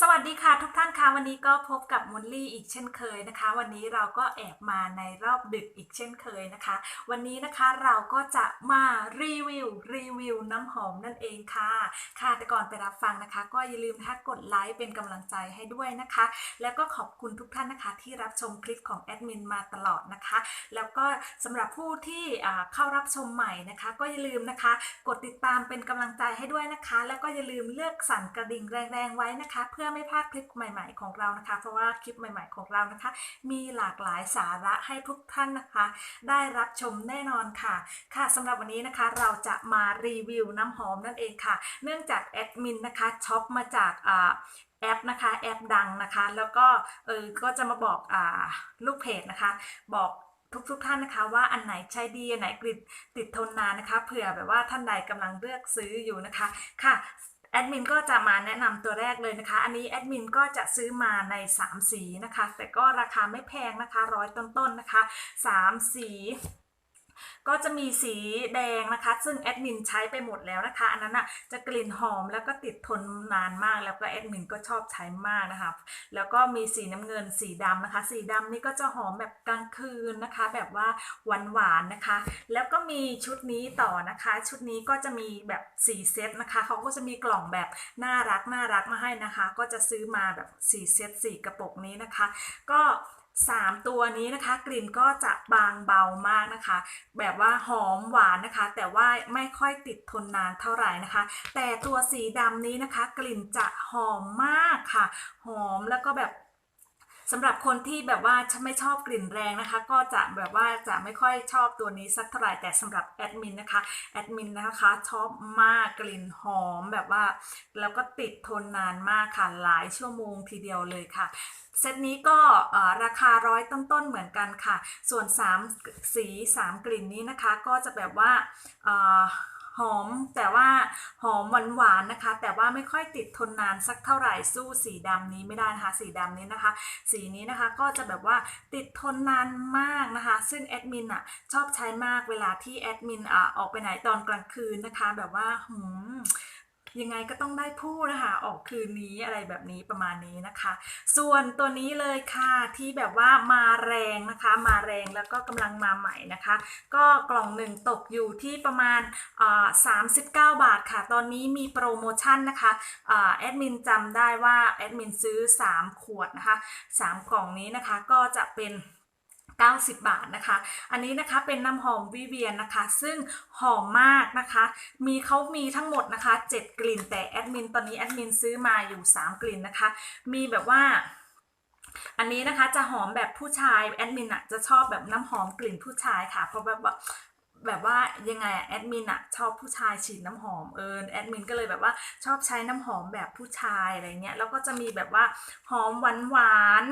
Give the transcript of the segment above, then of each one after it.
สวัสดีค่ะทุกท่านค่ะวันนี้ก็พบกับมอลลี่อีกเช่นเคยนะคะ วันนี้เราก็แอบมาในรอบดึกอีกเช่นเคยนะคะ วันนี้นะคะเราก็จะมารีวิวรีวิวน้ำหอมนั่นเองค่ะ ค่ะแต่ก่อนไปรับฟังนะคะ ก็อย่าลืมนะคะกดไลค์เป็นกำลังใจให้ด้วยนะคะ แล้วก็ขอบคุณทุกท่านนะคะ ที่รับชมคลิปของแอดมินมาตลอดนะคะ แล้วก็สำหรับผู้ที่เข้ารับชมใหม่นะคะ ก็อย่าลืมนะคะ กดติดตามเป็นกำลังใจให้ด้วยนะคะ แล้วก็อย่าลืมเลือกสั่นกระดิ่งแรงๆไว้นะคะ เพื่อไม่พลาดคลิปใหม่ ๆของเรานะคะ เพราะว่าคลิปใหม่ ๆของเรานะคะ มีหลากหลายสาระให้ทุกท่านนะคะ ได้รับชมแน่นอนค่ะ ค่ะสำหรับวันนี้นะคะเราจะมารีวิวน้ำหอมนั่นเองค่ะ เนื่องจากแอดมินนะคะช็อปมาจากอ่าแอปนะคะแอปดังนะคะ แล้วก็เออก็จะมาบอกอ่าลูกเพจนะคะ บอกทุกๆท่านนะคะว่าอันไหนใช้ดีอันไหนกริดติดทนนานนะคะเผื่อแบบว่าท่านใดกำลังเลือกซื้ออยู่นะคะค่ะ แอดมินก็จะมาแนะนำตัวแรกเลยนะคะ อันนี้แอดมินก็จะซื้อมาใน 3 สีนะคะ แต่ก็ราคาไม่แพงนะคะร้อยต้นๆนนะคะ 3 สี ก็จะมีสีแดงนะคะ ซึ่งแอดมินใช้ไปหมดแล้วนะคะ อันนั้นอะจะกลิ่นหอมแล้วก็ติดทนนานมากแล้วก็แอดมินก็ชอบใช้มากนะคะ แล้วก็มีสีน้ำเงินสีดำนะคะ สีดำนี่ก็จะหอมแบบกลางคืนนะคะ แบบว่าหวานหวานๆนะคะ แล้วก็มีชุดนี้ต่อนะคะ ชุดนี้ก็จะมีแบบสีเซตนะคะเขาก็จะมีกล่องแบบน่ารักน่ารักมาให้นะคะ ก็จะซื้อมาแบบสีเซตสีกระปุกนี้นะคะ ก็ สามตัวนี้นะคะ กลิ่นก็จะบางเบามากนะคะ แบบว่าหอมหวานนะคะ แต่ว่าไม่ค่อยติดทนนานเท่าไหร่นะคะ แต่ตัวสีดำนี้นะคะ กลิ่นจะหอมมากค่ะ หอมแล้วก็แบบ สำหรับคนที่แบบว่าไม่ชอบกลิ่นแรงนะคะ ก็จะแบบว่าจะไม่ค่อยชอบตัวนี้สักเท่าไหร่แต่สำหรับแอดมินนะคะแอดมินนะคะชอบมากกลิ่นหอมแบบว่า แล้วก็ติดทนนานมากค่ะหลายชั่วโมงทีเดียวเลยค่ะเซตนี้ก็ราคาร้อยต้นๆเหมือนกันค่ะ ส่วน 3 สี 3 กลิ่นนี้นะคะ ก็จะแบบว่า หอมแต่ว่าหอมหวานๆนะคะ แต่ว่าไม่ค่อยติดทนนานสักเท่าไหร่สู้สีดำนี้ไม่ได้นะคะ สีดำนี้นะคะ สีนี้นะคะก็จะแบบว่าติดทนนานมากนะคะ ซึ่งแอดมินอะชอบใช้มากเวลาที่แอดมินอะออกไปไหนตอนกลางคืนนะคะ แบบว่าหืม ยังไงก็ต้องได้ผู้นะคะออกคืนนี้อะไรแบบนี้ประมาณนี้นะคะ ส่วนตัวนี้เลยค่ะที่แบบว่ามาแรงนะคะ มาแรงแล้วก็กำลังมาใหม่นะคะ ก็กล่องหนึ่งตกอยู่ที่ประมาณอ่า39บาทค่ะ ตอนนี้มีโปรโมชั่นนะคะอ่าแอดมินจำได้ว่าแอดมินซื้อ 3 ขวดนะคะ 3 กล่องนี้นะคะก็จะเป็น 90 บาทนะคะ อันนี้นะคะเป็นน้ำหอมวิเวียนนะคะ ซึ่งหอมมากนะคะ มีเขามีทั้งหมดนะคะ 7 กลิ่นแต่แอดมินตอนนี้แอดมินซื้อมาอยู่ 3 กลิ่นนะคะ มีแบบว่าอันนี้นะคะจะหอมแบบผู้ชายแอดมินอะจะชอบแบบน้ำหอมกลิ่นผู้ชายค่ะเพราะแบบว่าแบบว่ายังไงอะแอดมินอะชอบผู้ชายฉีดน้ำหอมเออแอดมินก็เลยแบบว่าชอบใช้น้ำหอมแบบผู้ชายอะไรเงี้ยแล้วก็จะมีแบบว่าหอมหวานหวาน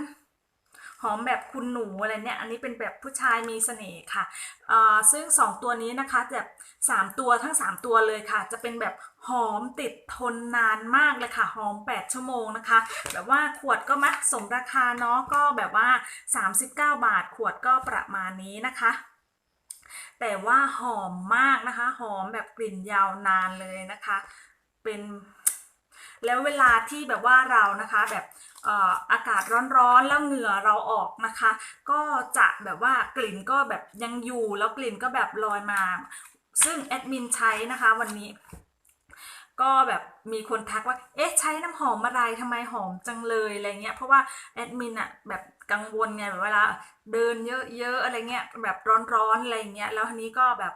อมแบบคุณหนูอะไรเนี่ย อันนี้เป็นแบบผู้ชายมีเสน่ห์ค่ะเอ่อซึ่ง 2 ตัวนี้นะคะแบบ3ตัวทั้ง 3 ตัวเลยค่ะ จะเป็นแบบหอมติดทนนานมากเลยค่ะ หอม 8 ชั่วโมงนะคะ แบบว่าขวดก็มัดสมราคาเนาะก็แบบว่า 39 บาทขวดก็ประมาณนี้นะคะแต่ว่าหอมมากนะคะ หอมแบบกลิ่นยาวนานเลยนะคะ เป็น แล้วเวลาที่แบบว่าเรานะคะแบบอากาศร้อนๆแล้วเหงื่อเราออกนะคะ ก็จะแบบว่ากลิ่นก็แบบยังอยู่แล้วกลิ่นก็แบบลอยมา ซึ่งแอดมินใช้นะคะวันนี้ก็แบบมีคนทักว่า เอ๊ะใช้น้ำหอมอะไรทำไมหอมจังเลยอะไรเงี้ย เพราะว่าแอดมินอะแบบกังวลไงแบบเวลาเดินเยอะๆอะไรเงี้ยแบบร้อนๆอะไรเงี้ย แล้วทีนี้ก็แบบ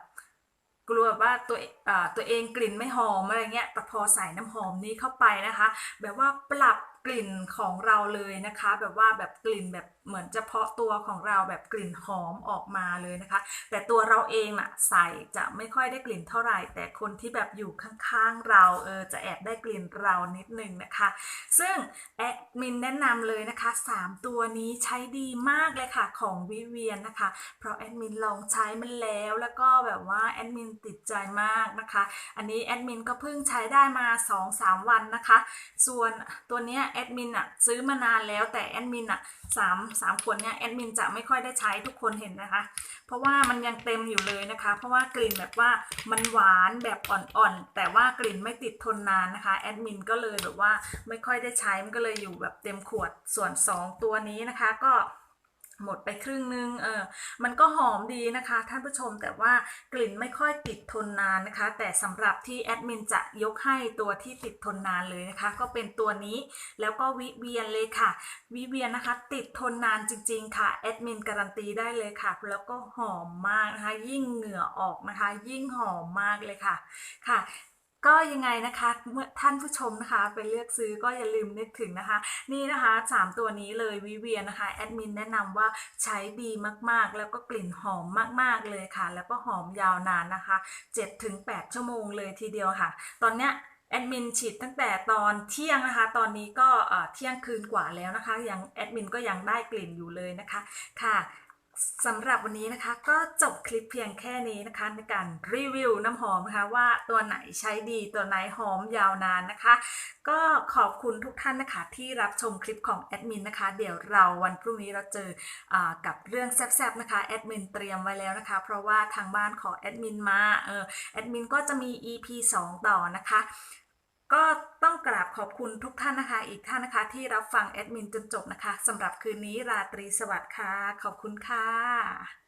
กลัวว่าตัวอ่าตัวเองกลิ่นไม่หอมอะไรเงี้ยแต่พอใส่น้ำหอมนี้เข้าไปนะคะ แบบว่าปรับ ลิ่นของเราเลยนะคะ แบบว่าแบบกลิ่นแบบเหมือนเฉพาะตัวของเราแบบกลิ่นหอมออกมาเลยนะคะ แต่ตัวเราเองน่ะใส่จะไม่ค่อยได้กลิ่นเท่าไหร่ แต่คนที่แบบอยู่ข้างๆเราเออจะแอบได้กลิ่นเรานิดนึงนะคะ ซึ่งแอดมินแนะนำเลยนะคะ 3 ตัวนี้ใช้ดีมากเลยค่ะของวิเวียนนะคะ เพราะแอดมินลองใช้มันแล้วแล้วก็แบบว่าแอดมินติดใจมากนะคะ อันนี้แอดมินก็เพิ่งใช้ได้มา 2-3 วันนะคะ ส่วนตัวเนี้ยแอแอดมินอะซื้อมานานแล้วแต่แอดมินอะสามสามขวดเนี่ยแอดมินจะไม่ค่อยได้ใช้ทุกคนเห็นนะคะ เพราะว่ามันยังเต็มอยู่เลยนะคะ เพราะว่ากลิ่นแบบว่ามันหวานแบบอ่อนๆแต่ว่ากลิ่นไม่ติดทนนานนะคะแอดมินก็เลยแบบว่าไม่ค่อยได้ใช้มันก็เลยอยู่แบบเต็มขวดส่วน 2 ตัวนี้นะคะก็ หมดไปครึ่งนึงเออมันก็หอมดีนะคะ ท่านผู้ชมแต่ว่ากลิ่นไม่ค่อยติดทนนานนะคะ แต่สำหรับที่แอดมินจะยกให้ตัวที่ติดทนนานเลยนะคะ ก็เป็นตัวนี้แล้วก็วิเวียนเลยค่ะ วิเวียนนะคะ ติดทนนานจริง ๆ ค่ะแอดมินการันตีได้เลยค่ะ แล้วก็หอมมากนะคะ ยิ่งเหงื่อออกนะคะ ยิ่งหอมมากเลยค่ะค่ะ ก็ยังไงนะคะเมื่อท่านผู้ชมนะคะไปเลือกซื้อก็อย่าลืมนึกถึงนะคะ นี่นะคะสามตัวนี้เลยวิเวียนนะคะแอดมินแนะนำว่าใช้ดีมากๆ แล้วก็กลิ่นหอมมากๆเลยค่ะ แล้วก็หอมยาวนานนะคะ 7-8 ชั่วโมงเลยทีเดียวค่ะ ตอนเนี้ยแอดมินฉีดตั้งแต่ตอนเที่ยงนะคะ ตอนนี้ก็เอ่อเที่ยงคืนกว่าแล้วนะคะ ยังแอดมินก็ยังได้กลิ่นอยู่เลยนะคะค่ะ สำหรับวันนี้นะคะก็จบคลิปเพียงแค่นี้นะคะ ในการรีวิวน้ำหอมนะคะว่าตัวไหนใช้ดีตัวไหนหอมยาวนานนะคะ ก็ขอบคุณทุกท่านนะคะที่รับชมคลิปของแอดมินนะคะ เดี๋ยวเราวันพรุ่งนี้เราเจออากับเรื่องแซ่บๆนะคะแอดมินเตรียมไว้แล้วนะคะ เพราะว่าทางบ้านขอแอดมินมาเออแอดมินก็จะมี EP 2 ต่อนะคะ ก็ต้องกราบขอบคุณทุกท่านนะคะ อีกท่านนะคะที่รับฟังแอดมินจนจบนะคะสำหรับคืนนี้ราตรีสวัสดิ์ค่ะ ขอบคุณค่ะ